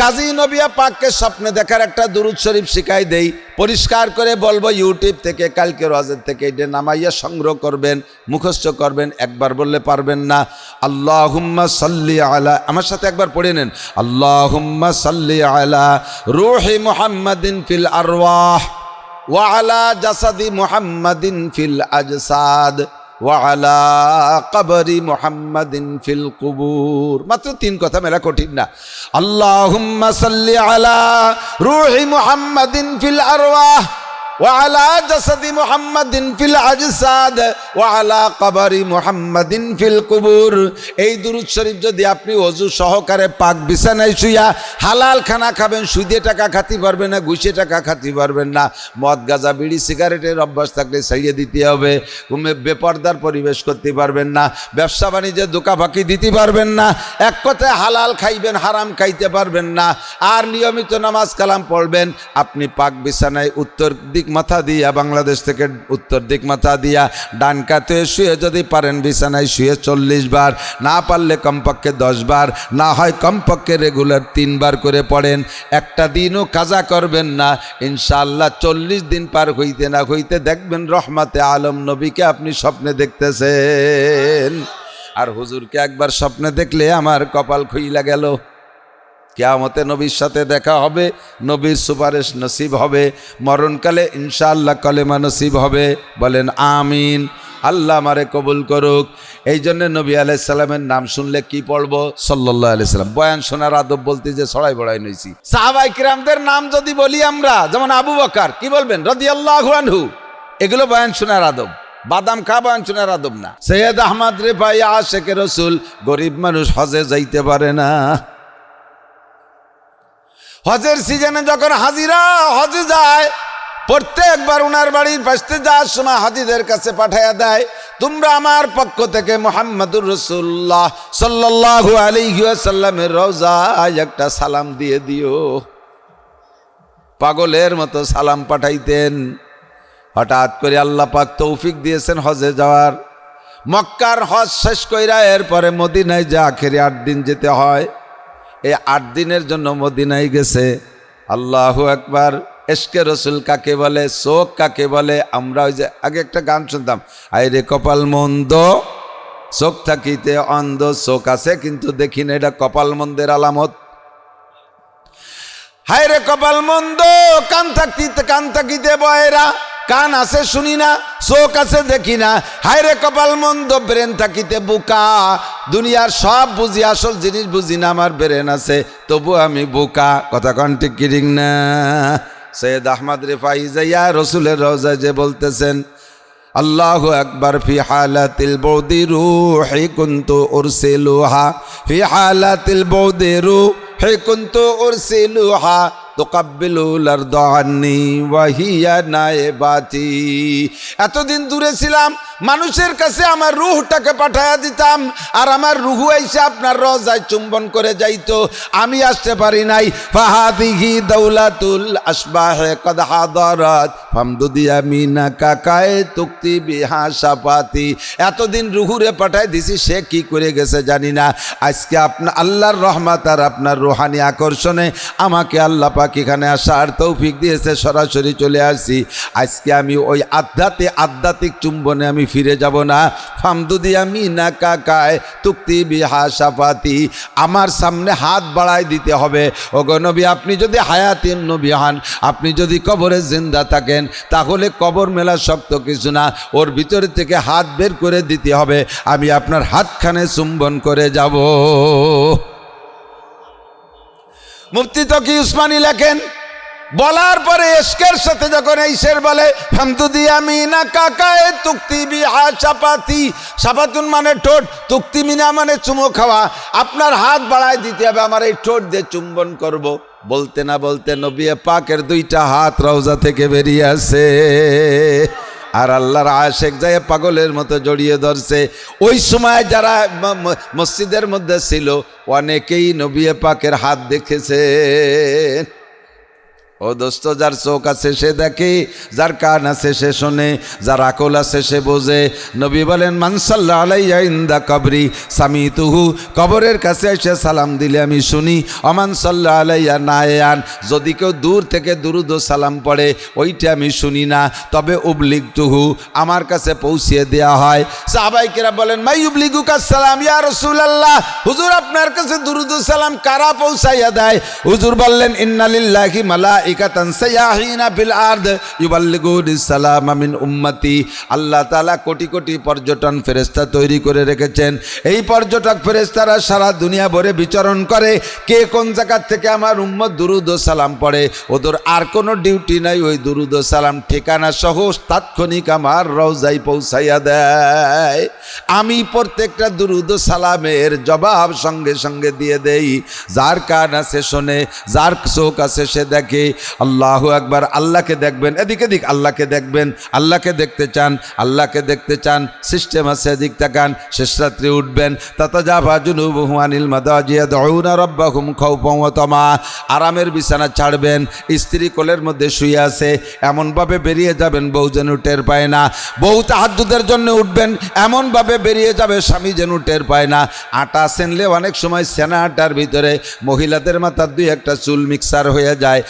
কাজী নবিয়া পাককে স্বপ্নে দেখার একটা দুরুদ শরীফ শিখাই দেই। পরিষ্কার করে বলব, ইউটিউব থেকে, কালকে রাজের থেকে এটা নামাইয়া সংগ্রহ করবেন, মুখস্থ করবেন, একবার বললে পারবেন না। আল্লাহ হুম্মা সাল্লি আলা, আমার সাথে একবার পড়ে নেন। আল্লাহ হুম্মা সাল্লি আলা রুহি মুহাম্মাদিন ফিল আরওয়াহ ওয়ালা জাসাদি মুহাম্মাদিন ফিল আজসাদ। ওয়ালা কবরি মোহাম্মদিন ফিল কুবুর। মাত্র তিন কথা মেলা কঠিন না। আল্লাহ সাল্লি আলা রুহি মোহাম্মদিন ফিল আরওয়াহ। وعلى جسد محمد في الأجساد وعلى قبر محمد في القبور এই দুরুদ শরীফ যদি আপনি অজু সহকারে পাক বিছানায় শুইয়া হালাল খানা খাবেন সুদে টাকা খাতে পারবেন না ঘুষে টাকা খাতে পারবেন না মদ গাঁজা বিড়ি সিগারেটের অভ্যাস থাকলে ছাড়িয়ে দিতে হবে ঘুমে বেপর্দার পরিবেশ করতে পারবেন না ব্যবসা বাণিজ্যে দোকা ফাঁকি দিতে পারবেন না এক কথায় হালাল খাইবেন হারাম খাইতে পারবেন না আর নিয়মিত নামাজ কালাম পড়বেন আপনি পাক বিছানায় উত্তর দিক মাথা দিয়া, বাংলাদেশ থেকে উত্তর দিক মাথা দিয়া, ডান কাতে শুয়ে যদি পারেন বিছানায় শুয়ে চল্লিশ বার, না পারলে কমপক্ষে দশ বার, না হয় কমপক্ষে রেগুলার তিনবার করে পড়েন। একটা দিনও কাজা করবেন না, ইনশাআল্লাহ চল্লিশ দিন পার হইতে না হইতে দেখবেন রহমাতে আলম নবীকে আপনি স্বপ্নে দেখতেছেন। আর হুজুরকে একবার স্বপ্নে দেখলে আমার কপাল খুইলা গেল। কেয়ামতে নবীর সাথে দেখা হবে, নবীর সুপারিশ নসিব হবে, মরণকালে ইনশাআল্লাহ কলেমা নসিব হবে। বলেন, আমিন। আল্লাহ আমারে কবুল করুক। এই জন্য নবী আলাইসাল্লামের নাম শুনলে কি পড়ব? সাল্লাহ আলাইসাল্লাম বয়ান শোনার আদব বলতে যে ছড়াই বড়াই নইছি। সাহাবাই কিরামদের নাম যদি বলি আমরা, যেমন আবু বকার, কি বলবেন? রদি আল্লাহ এগুলো বয়ান শোনার আদব। বাদাম খা বয়ান শোনার আদব না। সৈয়দ আহমদ রে ভাই, আশেকে রসুল, গরিব মানুষ হজে যাইতে পারে না। হজের সিজনে যখন হাজিরা, হজে যায়, প্রত্যেকবার উনার বাড়ির পাশে যাওয়ার সময় হাজিদের কাছে পাঠাইয়া দেয়, তোমরা আমার পক্ষ থেকে মোহাম্মদুর রসুল্লাহ সাল্লাহু আলিহাসাল্লামের রোজায় একটা সালাম দিয়ে দিও। পাগলের মতো সালাম পাঠাইতেন। হঠাৎ করে আল্লাহ পাক তৌফিক দিয়েছেন হজে যাওয়ার। মক্কার হজ শেষ কইরা এরপরে মদিনায় যা আখেরি আট দিন যেতে হয়। এই আট দিনের জন্য মদিনায় গেছে। আল্লাহ একবার এসকে রসুল কাকে বলে, শোক কাকে বলে, আমরা ওই যে আগে একটা গান শুনতাম আইরে কপাল মন্দ চোখ থাকিতে অন্ধ চোখ আছে কিন্তু দেখি না এটা কপাল মন্দের আলামত। হায় রে কপাল মন্দ, কান থাকিতে কান থাকিতে বয়রা কান আছে শুনি না, চোখ আছে দেখি না। হায় রে কপাল মন্দ, ব্রেন থাকিতে বুকা। দুনিয়ার সব বুঝি, আসল জিনিস বুঝি না, আমার ব্রেন আছে তবু আমি বুকা। কথা কন ঠিক কিরিং না? সৈয়দ আহমদ রেফাই যাইয়া রসুলের রোজা যে বলতেছেন, আল্লাহ আকবর ফি হালাতিল বৌদি রু রুহি কুন্তু উরসিলুহা। ফি হালাতিল বৌদি রুহি কুন্তু উরসিলুহা। তোকাব্বিলুল আরদ ওয়াহিয়া ওয়াহিয়া নায়েবাতি। এতদিন দূরে ছিলাম মানুষের কাছে আমার রুহটাকে পাঠাইয়া দিতাম, আর আমার রুহু এসে আপনার রজায় চুম্বন করে যাইতো। আমি আসতে পারি নাই। ফাহাদিহি দৌলাতুল আসবাহে কদ হাদরাত, ফামদুদিয়া মিনা কাকায় তুক্তি বিহা সাপাতি এতদিন রুহুরে পাঠাই দিছি, সে কি করে গেছে জানি না। আজকে আপনার আল্লাহর রহমত আর আপনার রুহানি আকর্ষণে আমাকে আল্লাহ পাক এখানে আসার তৌফিক দিয়েছে, সরাসরি চলে আসি। আজকে আমি ওই আধ্যাত্মিক আধ্যাত্মিক চুম্বনে আমি ফিরে যাব না। ফামদুদি আমি না কাকায়, তুক্তি বিহা সাফাতি। আমার সামনে হাত বাড়াই দিতে হবে। ওগো নবী, আপনি যদি হায়াতিন নবী হন, আপনি যদি কবরে জিন্দা থাকেন, তাহলে কবর মেলা শক্ত কিছু না। ওর ভিতর থেকে হাত বের করে দিতে হবে। আমি আপনার হাতখানে চুম্বন করে যাব। মুফতি তো কি উসমানী লেখেন বলার পরে এসকের সাথে যখন এই শের বলে, হামদুদি আমি না কাকায় তুক্তি বিহা চাপাতি। সাপাতুন মানে ঠোঁট, তুক্তি মিনা মানে চুমো খাওয়া। আপনার হাত বাড়ায় দিতে হবে, আমার এই ঠোঁট দিয়ে চুম্বন করব। বলতে না বলতে নবিয়ে পাকের দুইটা হাত রওজা থেকে বেরিয়ে আসে। আর আল্লাহর আশেক যায় পাগলের মতো জড়িয়ে ধরছে। ওই সময় যারা মসজিদের মধ্যে ছিল, অনেকেই নবিয়ে পাকের হাত দেখেছে। ও দোস্ত, যার চোখ আছে সে দেখে, যার কান আছে সে শোনে, যার আকল আছে সে বোঝে। নবী বলেন মানসাল্লাহ আলাইয়া ইন্দা কবরি সামি তুহু কবরের কাছে এসে সালাম দিলে আমি শুনি, অমান সাল্লাহ আলাইয়া নায়ান যদি কেউ দূর থেকে দুরুদ সালাম পড়ে, ওইটা আমি শুনি না। তবে উবলিক তুহু আমার কাছে পৌঁছিয়ে দেয়া হয়। সাহাবাইকেরা বলেন, মাই উবলিগু সালাম, ইয়া রসুলাল্লাহ। হুজুর, আপনার কাছে দুরুদ সালাম কারা পৌঁছাইয়া দেয়? হুজুর বললেন, ইন্নালিল্লাহি মালাইকাতান সায়াহিনা ফিল আরদ ইউবাল্লিগুনিস সালাম মিন উম্মতি। আল্লাহ তাআলা কোটি কোটি পর্যটন ফেরেশতা তৈরি করে রেখেছেন। এই পর্যটক ফেরেশতারা সারা দুনিয়া ভরে বিচরণ করে। কে কোন থেকে আমার উম্মত দুরুদ সালাম পড়ে? ওদের আর কোনো ডিউটি নাই, ওই দুরুদ সালাম ঠিকানা সহ তাৎক্ষণিক আমার রওজাই পৌঁছাইয়া দেয়। আমি প্রত্যেকটা দুরুদ সালামের জবাব সঙ্গে সঙ্গে দিয়ে দেই। যার কান আছে শোনে, যার আছে সে দেখে। আল্লাহ একবার আল্লাহকে দেখবেন, এদিক এদিক আল্লাহকে দেখবেন, আল্লাহকে দেখতে চান, আল্লাহকে দেখতে চান, সিস্টেম আছে, এদিক তাকান, শেষ রাত্রে উঠবেন তাতা যা ভাজুনু মাদাজিয়া আরামের বিছানা ছাড়বেন, স্ত্রী কোলের মধ্যে শুয়ে আছে, এমনভাবে বেরিয়ে যাবেন, বউ যেন টের পায় না, বউ তাহাজুদের জন্য উঠবেন, এমনভাবে বেরিয়ে যাবে, স্বামী যেন টের পায় না, আটা সেনলে অনেক সময় সেনা আটার ভিতরে মহিলাদের মাথার দুই একটা চুল মিক্সার হয়ে যায়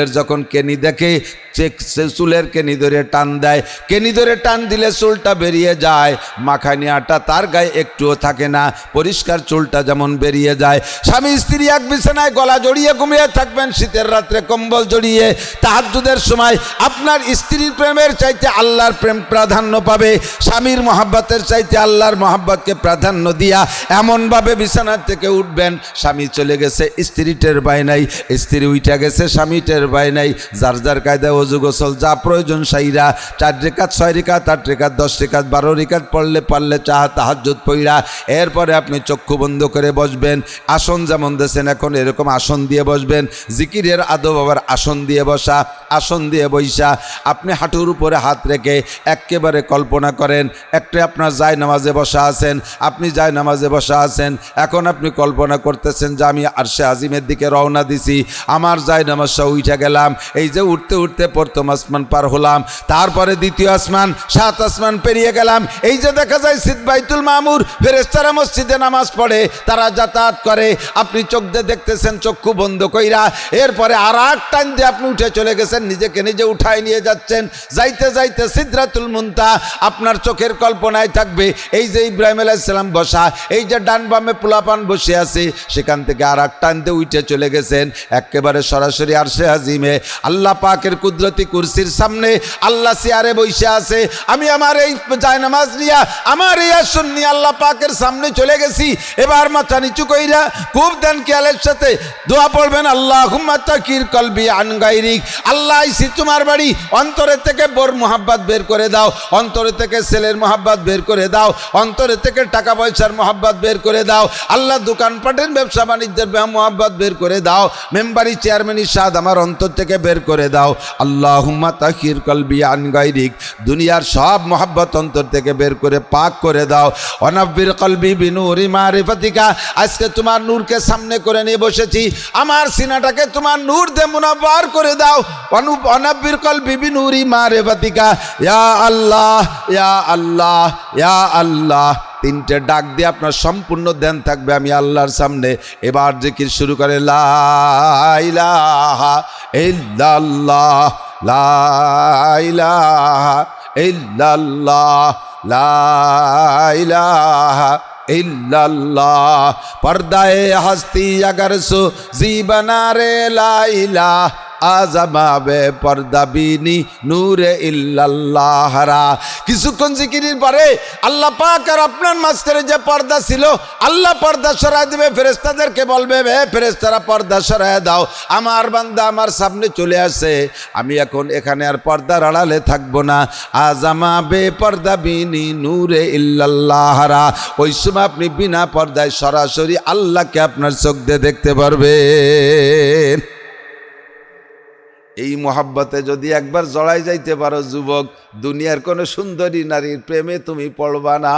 চুলের যখন কেনি দেখে সে চুলের কেনি ধরে টান দেয়, কেনি ধরে টান দিলে চুলটা বেরিয়ে যায়। মাখানি আটা তার গায়ে একটুও থাকে না, পরিষ্কার চুলটা যেমন বেরিয়ে যায়। স্বামী, স্ত্রী এক বিছানায় গলা জড়িয়ে ঘুমিয়ে থাকবেন, শীতের রাত্রে কম্বল জড়িয়ে। তাহাজুদের সময় আপনার স্ত্রীর প্রেমের চাইতে আল্লাহর প্রেম প্রাধান্য পাবে। স্বামীর মহাব্বতের চাইতে আল্লাহর মহাব্বতকে প্রাধান্য দিয়া এমনভাবে বিছানার থেকে উঠবেন, স্বামী চলে গেছে, স্ত্রী টের পায় নাই। স্ত্রী উইটা গেছে, স্বামী টের পায় নাই। যার যার কায়দায় অজু গোসল যা প্রয়োজন সাইরা। চার রেখাত, ছয় রেখাত, আট রেখাত, দশ রেখাত, বারো রেখাত পড়লে, পারলে চাহা তাহাজ্জুদ পইরা এরপরে আপনি চক্ষু বন্ধ করে বসবেন। আসন যেমন দেশেন এখন এরকম আসন দিয়ে বসবেন। জিকিরের আদব আবার আসন দিয়ে বসা, আসন দিয়ে বৈশা আপনি হাঁটুর উপরে হাত রেখে একেবারে কল্পনা করেন, একটা আপনার যায় নামাজে বসা আছেন, আপনি যায় নামাজে বসা আছেন। এখন আপনি কল্পনা করতেছেন যে আমি আরশে আজিমের দিকে রওনা দিছি, আমার যায় নামাজটা উঠে গেলাম। এই যে উঠতে উঠতে প্রথম আসমান পার হলাম, তারপরে দ্বিতীয় আসমান, সাত আসমান পেরিয়ে গেলাম। এই যে দেখা যায়, সিদ বাইতুল মামুর ফেরেস্তারা মসজিদে নামাজ পড়ে, তারা যাতায়াত করে। আপনি চোখ দিয়ে দেখতেছেন, চক্ষু বন্ধ কইরা। এরপরে আর এক টান দিয়ে আপনি উঠে চলে গেছেন, নিজেকে নিজে উঠায় নিয়ে যাচ্ছেন। যাইতে যাইতে সিদ্ধাতুল মুন্তা, আপনার চোখের কল্পনায় থাকবে, এই যে ইব্রাহিম আলাইসালাম বসা, এই যে ডান বামে পোলাপান বসে আছে, সেখান থেকে আর এক টানতে উঠে চলে গেছেন। একেবারে সরাসরি আরশে আজিমে। আল্লাহ পাকের কুদরতি কুরসির সামনে আল্লাহ চেয়ারে বসে আছে, আমি আমার এই জায়নামাজ নিয়া, আমার এই আসন নিয়ে আল্লাহ পাকের সামনে চলে গেছি। এবার মাথা নিচু কইরা খুব দেন খেয়ালের সাথে দোয়া পড়বেন আল্লাহ তাকির কলবি আনগাইরিক আল্লাহ আইসি তোমার বাড়ি, অন্তরে থেকে বোর মোহাব্বত বের করে দাও, অন্তরে থেকে ছেলের মোহাব্বত বের করে দাও, অন্তরে থেকে টাকা পয়সার মোহাব্বত বের করে দাও, আল্লাহ দোকানপাটের ব্যবসা বাণিজ্যের মোহাব্বত বের করে দাও, মেম্বারি চেয়ারম্যানের স্বাদ আমার অন্তর থেকে বের করে দাও। আল্লাহ হুম্মা তাকির কলবি আনগাইরিক দুনিয়ার সব মোহাব্বত অন্তর থেকে বের করে পাক করে দাও। অনব্বির কলবি বিনুরি মারিফাতিকা। আজকে তোমার নূরকে সামনে করে নিয়ে বসেছি। আমার সিনাটাকে তোমার নূর দে মুনাব্বার করে দাও। অনু অনব্বির কলবি বিনুরি মারিফাতিকা। ইয়া আল্লাহ ইয়া আল্লাহ ইয়া আল্লাহ। তিনটে ডাক দিয়ে আপনার সম্পূর্ণ ধ্যান থাকবে, আমি আল্লাহর সামনে এবার জিকির শুরু করে লাইলাহা ইল্লাল্লাহ লাইলাহা ইল্লাল্লাহ হস্তি আগর সু জীবনারে লাইলা আজামাবে পর্দা বিনি নূরে ইল্লাল্লাহরা। কিছুক্ষণ জিকিরির পরে আল্লাহ পাক আর আপনার মাঝখানে যে পর্দা ছিল, আল্লাহ পর্দা সরাই দেবে ফেরেস্তাদেরকে বলবে, হে ফেরেস্তারা পর্দা সরাই দাও। আমার বান্দা আমার সামনে চলে আসে। আমি এখন এখানে আর পর্দার আড়ালে থাকব না। আজামা বে পর্দা বিনি নূরে ইল্লাল্লাহরা। ওই সময় আপনি বিনা পর্দায় সরাসরি আল্লাহকে আপনার চোখ দিয়ে দেখতে পারবেন। এই মহাব্বতে যদি একবার জড়াই যাইতে পারো, যুবক, দুনিয়ার কোনো সুন্দরী নারীর প্রেমে তুমি পড়বা না।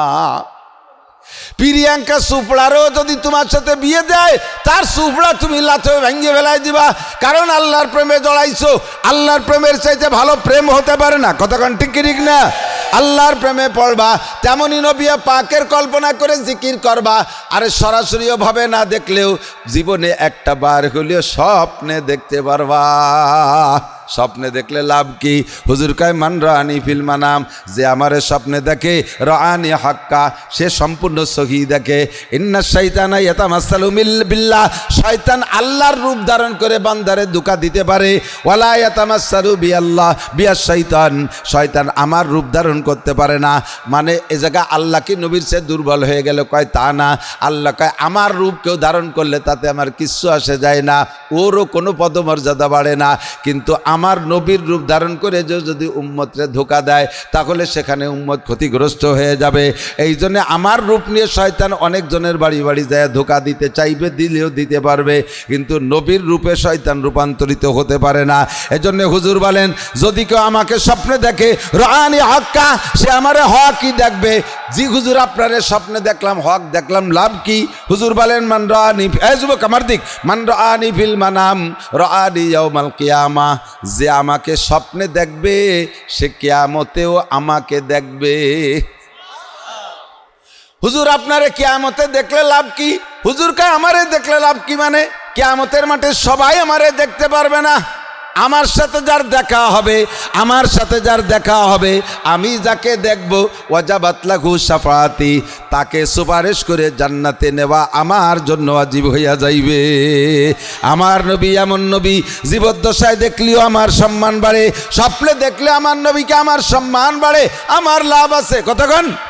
প্রিয়াঙ্কা সুপড়ারও যদি তোমার সাথে বিয়ে দেয়, তার সুপড়া তুমি লাথে ভেঙে ফেলাই দিবা। কারণ আল্লাহর প্রেমে জড়াইছো, আল্লাহর প্রেমের চাইতে ভালো প্রেম হতে পারে না। কতক্ষণ ঠিক ঠিক না? আল্লাহর প্রেমে পড়বা তেমনই নবিয়া পাকের কল্পনা করে জিকির করবা। আরে সরাসরিও ভাবে না দেখলেও জীবনে একটা বার হলেও স্বপ্নে দেখতে পারবা। স্বপ্নে দেখলে লাভ কি? হুজুর কয়, মান রানি ফিল্মা নাম যে আমারে স্বপ্নে দেখে রানি হাক্কা। সে সম্পূর্ণ সহি দেখে। ইন্না শৈতানা ইয়াতামাসালু মিল বিল্লাহ। শয়তান আল্লাহর রূপ ধারণ করে বান্দারে দুকা দিতে পারে। ওয়ালা ইয়াতামাসালু বিআল্লাহ বিয়া শয়তান। শয়তান আমার রূপ ধারণ করতে পারে না। মানে এ জায়গা আল্লাহ কি নবীর সে দুর্বল হয়ে গেল। কয়, তা না। আল্লাহ কয়, আমার রূপ কেউ ধারণ করলে তাতে আমার কিচ্ছু আসে যায় না। ওরও কোনো পদমর্যাদা বাড়ে না। কিন্তু আমার নবীর রূপ ধারণ করে যে যদি উম্মতরে ধোকা দেয়, তাহলে সেখানে উম্মত ক্ষতিগ্রস্ত হয়ে যাবে। এই জন্যে আমার রূপ নিয়ে শয়তান অনেকজনের বাড়ি বাড়ি যায়, ধোকা দিতে চাইবে, দিলেও দিতে পারবে। কিন্তু নবীর রূপে শয়তান রূপান্তরিত হতে পারে না। এজন্য হুজুর বলেন, যদি কেউ আমাকে স্বপ্নে দেখে রানি হক্কা সে আমার হকই দেখবে। জি হুজুর, আপনারে স্বপ্নে দেখলাম, হক দেখলাম, লাভ কি? হুজুর বলেন, মান রানি এ যুবক, আমার দিক। মান রানি ফিল মানাম রানি ইয়াউমাল কিয়ামা যে আমাকে স্বপ্নে দেখবে, সে কেয়ামতেও আমাকে দেখবে। হুজুর, আপনারে কেয়ামতে দেখলে লাভ কি? হুজুরকে আমারে দেখলে লাভ কি মানে? কেয়ামতের মাঠে সবাই আমারে দেখতে পারবে না। আমার সাথে যার দেখা হবে, আমার সাথে যার দেখা হবে, আমি যাকে দেখব ওয়াজাবাতলাহু সাফাতি তাকে সুপারিশ করে জান্নাতে নেওয়া আমার জন্য আজীব হইয়া যাইবে। আমার নবী এমন নবী, জীবদ্দশায় দেখলেও আমার সম্মান বাড়ে, স্বপ্নে দেখলে আমার নবীকে আমার সম্মান বাড়ে, আমার লাভ আছে। কতক্ষণ?